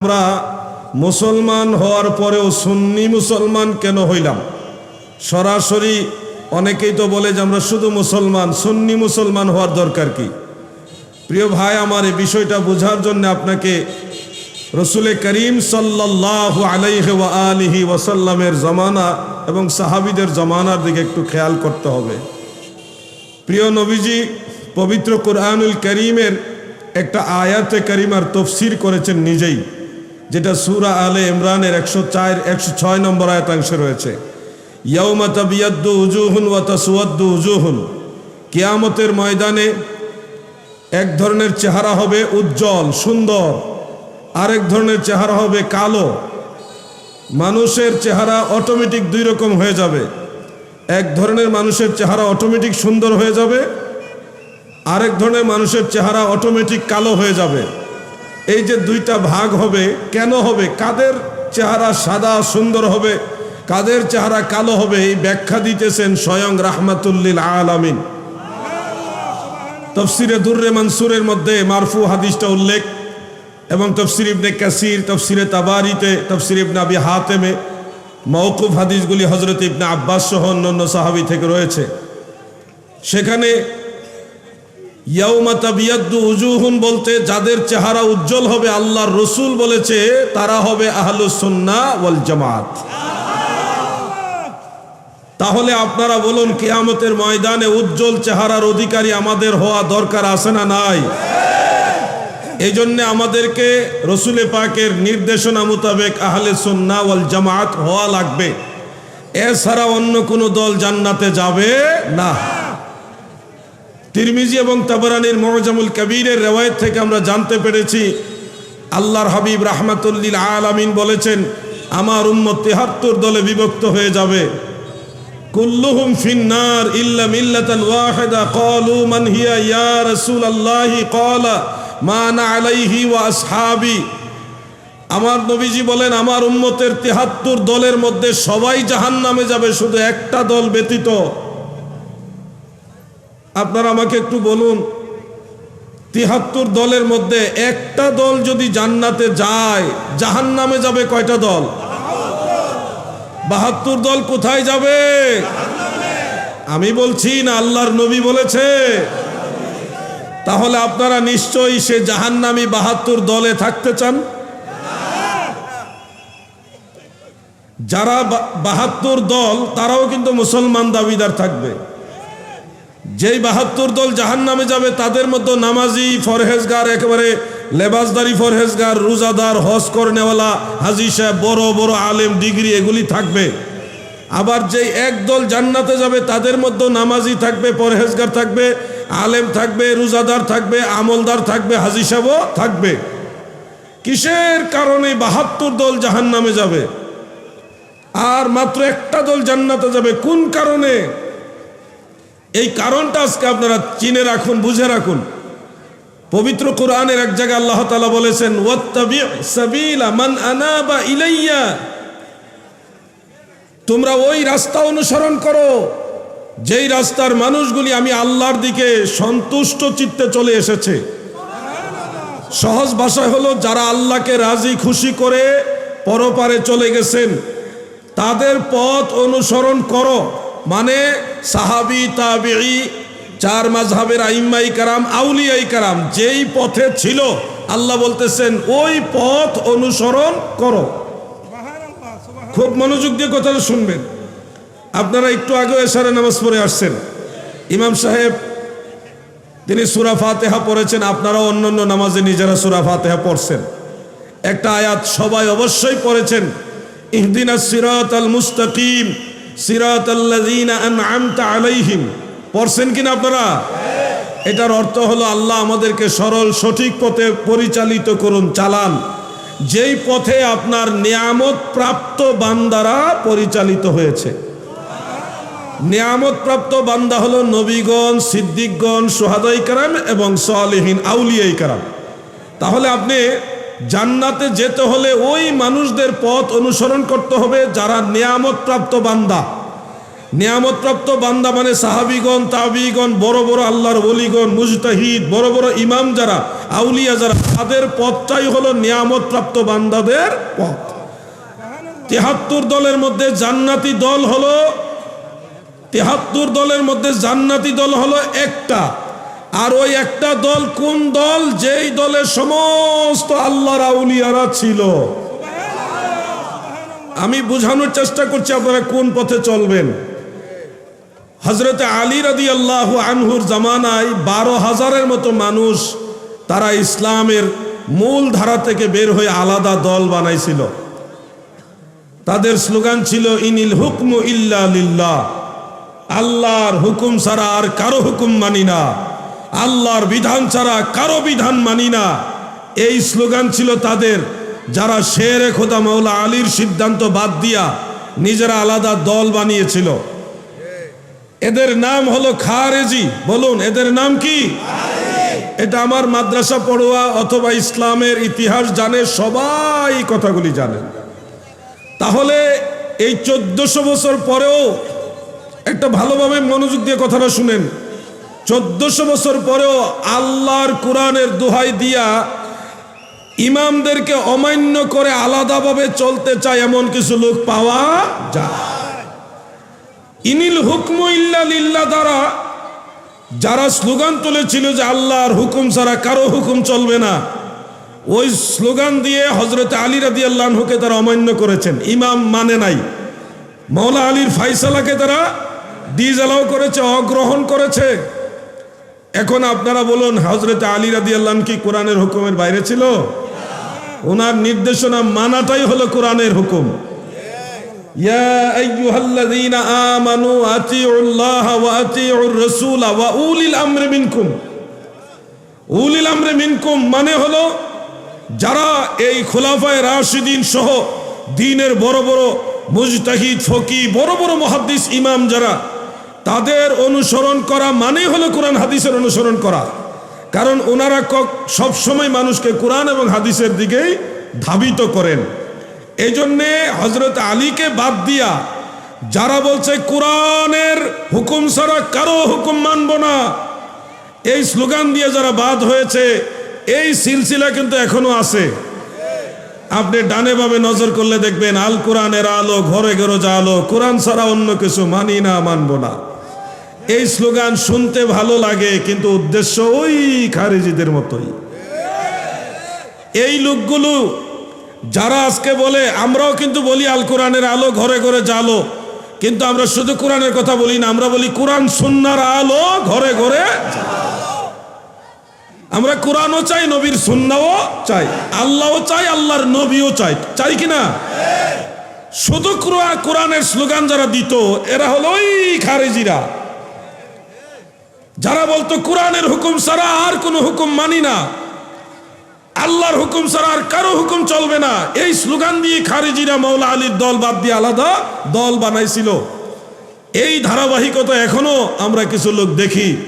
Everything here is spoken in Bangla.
আমরা মুসলমান হওয়ার পরেও সুন্নি মুসলমান কেন হইলাম? সরাসরি অনেকেই তো বলে যে আমরা শুধু মুসলমান, সুন্নি মুসলমান হওয়ার দরকার কি? প্রিয় ভাই, আমার এই বিষয়টা বোঝার জন্য আপনাকে রসুলে করিম সাল্লাহ আলাইহি আলিহি ওয়াসাল্লামের জমানা এবং সাহাবিদের জমানার দিকে একটু খেয়াল করতে হবে। প্রিয় নবীজি, পবিত্র কোরআনুল করিমের একটা আয়াতে করিমার তফসির করেছেন নিজেই। যেটা সুরা আলে ইমরানের একশো চার, একশো ছয় নম্বর আয়াতাংশে রয়েছে। উজুহুন ওয়া উজুহুন। কিয়ামতের ময়দানে এক ধরনের চেহারা হবে উজ্জ্বল, সুন্দর। আরেক ধরনের চেহারা হবে কালো। মানুষের চেহারা অটোমেটিক দুই রকম হয়ে যাবে। এক ধরনের মানুষের চেহারা অটোমেটিক সুন্দর হয়ে যাবে। আরেক ধরনের মানুষের চেহারা অটোমেটিক কালো হয়ে যাবে। এই যে দুইটা ভাগ হবে, কেন হবে? কাদের চেহারা সাদা সুন্দর হবে? কাদের চেহারা কালো হবে? এই ব্যাখ্যা দিতেছেন স্বয়ং রাহমাতুল্লিল আলামিন। তফসিরে দুর্রে মানসুরের মধ্যে মারফু হাদিসটা উল্লেখ, এবং তফসির ইবনে কাসির, তফসিরে তাবারিতে, তফসির ইবনে আবি হাতেমে মৌকুফ হাদিসগুলি হজরত ইবনে আব্বাস সহ অন্যান্য সাহাবি থেকে রয়েছে। সেখানে উজুহুন বলতে, যাদের চেহারা উজ্জ্বল হবে, আল্লাহর রসুল বলেছে, তারা হবে আহলুসুন্না ওয়াল জামাত। তাহলে আপনারা বলুন, কিয়ামতের ময়দানে উজ্জ্বল চেহারার অধিকারী আমাদের হওয়া দরকার আছে না নাই? এই জন্যে আমাদেরকে রসুলে পাকের নির্দেশনা মোতাবেক আহলে সুন্না ওয়াল জামাত হওয়া লাগবে। এছাড়া অন্য কোনো দল জান্নাতে যাবে না। তিরমিজি এবং তাবরানির মহজামুল কবিরের রেওয়ায়ত থেকে আমরা জানতে পেরেছি, আল্লাহর হাবিব রাহমাতুল্লিল আলামিন বলেছেন, আমার উম্মত তেহাত্তর দলে বিভক্ত হয়ে যাবে। কুল্লুহুম ফিন্নার ইল্লা মিল্লাতান ওয়াহিদা, ক্বালু মান হিয়া ইয়া রাসূলুল্লাহি, ক্বালা মা আনা আলাইহি ওয়া আসহাবি। আমার নবীজি বলেন, আমার উম্মতের তেহাত্তর দলের মধ্যে সবাই জাহান্নামে যাবে, শুধু একটা দল ব্যতীত আপনারা আমাকে একটু বলুন, তিহাত্তর দলের মধ্যে একটা দল যদি জান্নাতে যায় জাহান নামে যাবে কয়টা দল? বাহাত্তর দল কোথায় যাবে? আমি বলছি না, আল্লাহর নবী বলেছে। তাহলে আপনারা নিশ্চয়ই সে জাহান্নামি বাহাত্তর দলে থাকতে চান? যারা বাহাত্তর দল, তারাও কিন্তু মুসলমান দাবিদার থাকবে। যেই বাহাত্তর দল জাহান নামে যাবে, তাদের মধ্যে নামাজি, ফরহেজগার, একেবারে লেবাসদারি ফরহেজগার, রোজাদার, হজ করনেওয়ালা, হাজি সাহেব, বড় বড় আলেম, ডিগ্রি, এগুলি থাকবে। আবার যেই এক দল জান্নাতে যাবে, তাদের মধ্যে নামাজি থাকবে পরহেজগার থাকবে, আলেম থাকবে, রোজাদার থাকবে, আমলদার থাকবে, হাজি সাহেবও থাকবে। কিসের কারণে বাহাত্তর দল জাহান নামে যাবে? আর মাত্র একটা দল জান্নাতে যাবে, কোন কারণে? এই কারণটা আজকে আপনারা চিনে রাখুন, বুঝে রাখুন। পবিত্র কোরআনের এক জায়গায় আল্লাহ তালা বলেছেন ইলাইয়া। তোমরা ওই রাস্তা অনুসরণ করো, যেই রাস্তার মানুষগুলি আমি আল্লাহর দিকে সন্তুষ্ট চিত্তে চলে এসেছে। সহজ ভাষায় হলো, যারা আল্লাহকে রাজি খুশি করে পরপারে চলে গেছেন, তাদের পথ অনুসরণ করো। মানে সাহাবি, তাবিঈ, চার মাঝহাবের আইম্মাই কারাম, আউলিয়াই কারাম, যেই পথে ছিল, আল্লাহ বলতেছেন, ওই পথ অনুসরণ করো। খুব মনোযোগ দিয়ে কথাটা শুনবেন। আপনারা একটু আগেও এসারে নামাজ পড়ে আসছেন। ইমাম সাহেব, তিনি সুরা ফাতেহা পড়েছেন, আপনারাও অন্যান্য নামাজে নিজেরা সুরা ফাতেহা পড়ছেন। একটা আয়াত সবাই অবশ্যই পড়েছেন, ইহদিনা সিরাত আল মুস্তাকিম সিরাত আলাইহিম। পড়ছেন কিনা আপনারা? এটার অর্থ হলো আল্লাহ আমাদেরকে সরল, সঠিক পথে পরিচালিত করুন, চালান। যেই পথে আপনার নিয়ামত প্রাপ্ত বান্দারা পরিচালিত হয়েছে। নিয়ামত প্রাপ্ত বান্দা হলো নবীগণ, সিদ্দিকগণ, সোহাদাই কারাম এবং সালেহীন, আউলিয়াই কারাম। তাহলে আপনি জান্নাতে যেতে হলে ওই মানুষদের পথ অনুসরণ করতে হবে যারা নিয়ামত প্রাপ্ত বান্দা। নিয়ামতপ্রাপ্ত বান্দা মানে সাহাবিগণ, তাবিগণ, বড় বড় আল্লাহর বলিগণ মুজতাহিদ, বড় বড় ইমাম যারা, আউলিয়া যারা, তাদের পথটাই হলো নিয়ামতপ্রাপ্ত বান্দাদের পথ। তেহাত্তর দলের মধ্যে জান্নাতি দল হলো, তেহাত্তর দলের মধ্যে জান্নাতি দল হলো একটা। আর ওই একটা দল কোন দল? যেই দলে সমস্ত আল্লাহর আউলিয়ারা ছিল। আমি বোঝানোর চেষ্টা করছি আপনারা কোন পথে চলবেন। হজরতে আলী রাদি আল্লাহ আনহুর জামানায় বারো হাজারের মতো মানুষ তারা ইসলামের মূল ধারা থেকে বের হয়ে আলাদা দল বানাইছিল। তাদের স্লোগান ছিল, ইনিল হুকম ইল্লা আল্লাহর হুকুম ছাড়া আর কারও হুকুম মানি না। আল্লাহর বিধান ছাড়া কারও বিধান মানি না। এই স্লোগান ছিল তাদের, যারা শেরে খোদা মাওলা আলীর সিদ্ধান্ত বাদ দিয়া নিজেরা আলাদা দল বানিয়েছিল। এদের নাম হলো খারেজি। বলুন, এদের নাম কি? এটা আমার মাদ্রাসা পড়ুয়া অথবা ইসলামের ইতিহাস জানে, সবাই কথাগুলি জানেন তাহলে এই চোদ্দশো বছর পরেও একটা ভালোভাবে মনোযোগ দিয়ে কথাটা শুনেন। চোদ্দশো বছর পরেও আল্লাহর কোরআনের দোহাই দিয়া ইমামদেরকে অমান্য করে আলাদাভাবে চলতে চায় এমন কিছু লোক পাওয়া যায়। ইনিল হুকম ইল্লা লিল্লা দ্বারা যারা স্লোগান তুলেছিল যে আল্লাহর হুকুম ছাড়া কারও হুকুম চলবে না, ওই স্লোগান দিয়ে হজরত আলী রাদি আল্লাহকে তারা অমান্য করেছেন। ইমাম মানে নাই। মৌলা আলীর ফাইসালাকে তারা ডিজালাও করেছে, অগ্রহণ করেছে। এখন আপনারা বলুন হজরত আলী রাদি আল্লাহ কি কোরআনের হুকুমের বাইরে ছিল? ওনার নির্দেশনা মানাটাই হলো কোরআনের হুকুম। মানে হলো যারা এই খোলাফায়ে রাশিদিন সহ দিনের বড় বড় মুজতাহিদ ফকি বড় বড় মুহাদ্দিস, ইমাম যারা তাদের অনুসরণ করা মানে হলো কোরআন, হাদিসের অনুসরণ করা। কারণ ওনারা সব সময় মানুষকে কোরআন এবং হাদিসের দিকেই ধাবিত করেন। এই জন্যে হজরত আলীকে বাদ দিয়া যারা বলছে কোরআনের হুকুম ছাড়া কারও হুকুম মানব না, এই স্লোগান দিয়ে যারা বাদ হয়েছে, এই সিলসিলা কিন্তু এখনও আছে। আপনি ডানে ভাবে নজর করলে দেখবেন, আল কোরআনের আলো, ঘরে ঘরে যা আলো কোরআন ছাড়া অন্য কিছু মানি না, মানব না। এই স্লোগান শুনতে ভালো লাগে, কিন্তু উদ্দেশ্য ওই খারেজিদের মতোই। এই লোকগুলো, যারা আজকে বলে, আমরাও কিন্তু বলি আল কোরআনের আলো ঘরে ঘরে জালো কিন্তু আমরা শুধু কোরআনের কথা বলি না, আমরা বলি কোরআন সুন্নার আলো ঘরে ঘরে আমরা কোরআনও চাই, নবীর সুন্নাও চাই, আল্লাহও চাই, আল্লাহর নবীও চাই চাই কিনা শুধু কোরআনের স্লোগান যারা দিত, এরা হলো ওই খারেজিরা। যারা বলতো কোরআনের হুকুম ছাড়া আর কোনো হুকুম মানি না, আল্লাহর হুকুম ছাড়া আর কারও হুকুম চলবে না। এই স্লোগান দিয়ে খারিজিরা মৌলা আলীর দল বাদ দিয়ে আলাদা দল বানাইছিল। এই ধারাবাহিকতা এখনও আমরা কিছু লোক দেখি।